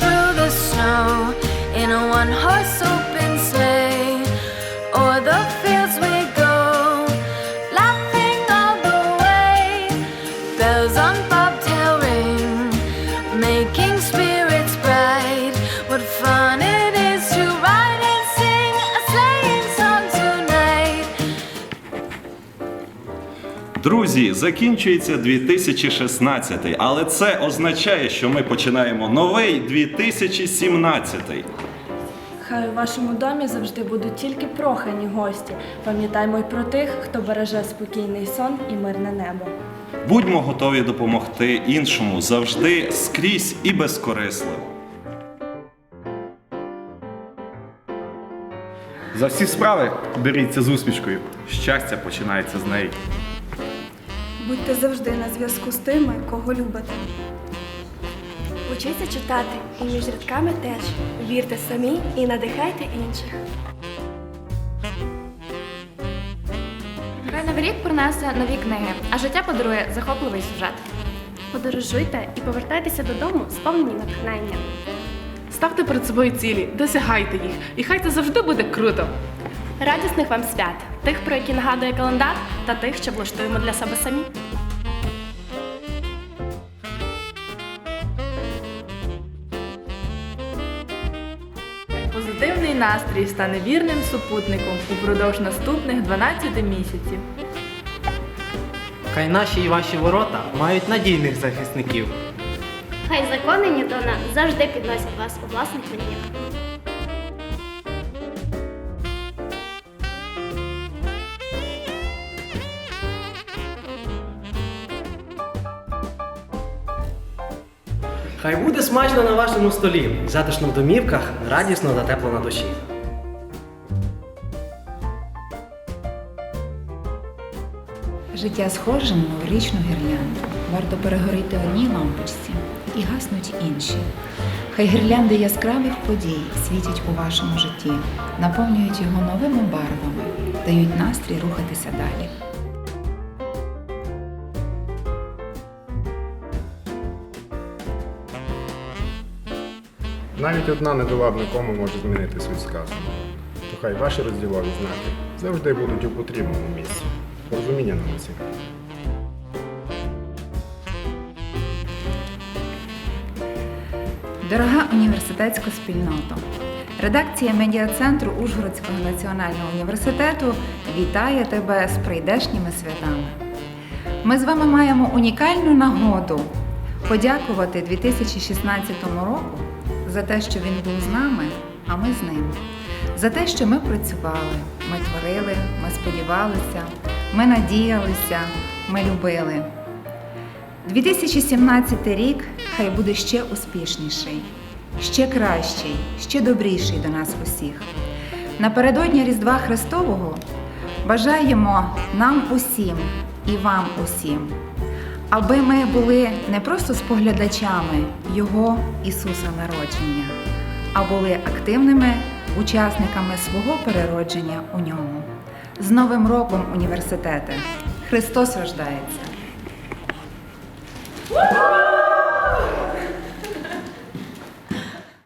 through the snow in a one horse open. Друзі, закінчується 2016, але це означає, що ми починаємо новий 2017. Хай у вашому домі завжди будуть тільки прохані гості. Пам'ятаймо й про тих, хто береже спокійний сон і мирне небо. Будьмо готові допомогти іншому завжди скрізь і безкорисливо. За всі справи беріться з усмішкою. Щастя починається з неї. Будьте завжди на зв'язку з тими, кого любите. Учіться читати і між рядками теж. Вірте самі і надихайте інших. Хай новий рік принесе нові книги, а життя подарує захопливий сюжет. Подорожуйте і повертайтеся додому сповнені натхнення. Ставте перед собою цілі, досягайте їх, і хай це завжди буде круто. Радісних вам свят, тих, про які нагадує календар, та тих, що влаштуємо для себе самі. Позитивний настрій стане вірним супутником упродовж наступних 12 місяців. Хай наші і ваші ворота мають надійних захисників. Хай закони Ньютона завжди підносять вас у власних мріях. Хай буде смачно на вашому столі, затишно в домівках, радісно та тепло на душі. Життя схоже на новорічну гірлянду. Варто перегоріти одній лампочці і гаснуть інші. Хай гірлянди яскравих подій світять у вашому житті, наповнюють його новими барвами, дають настрій рухатися далі. Навіть одна недоладна кома може змінити світ сказано. То хай ваші розділові знаки завжди будуть у потрібному місці. Порозуміння на лиці. Дорога університетська спільнота! Редакція медіа-центру Ужгородського національного університету вітає тебе з прийдешніми святами. Ми з вами маємо унікальну нагоду подякувати 2016 року за те, що він був з нами, а ми з ним. За те, що ми працювали, ми творили, ми сподівалися, ми надіялися, ми любили. 2017 рік хай буде ще успішніший, ще кращий, ще добріший до нас усіх. Напередодні Різдва Христового бажаємо нам усім і вам усім, аби ми були не просто споглядачами Його Ісуса народження, а були активними учасниками свого переродження у ньому. З Новим роком університети! Христос рождається!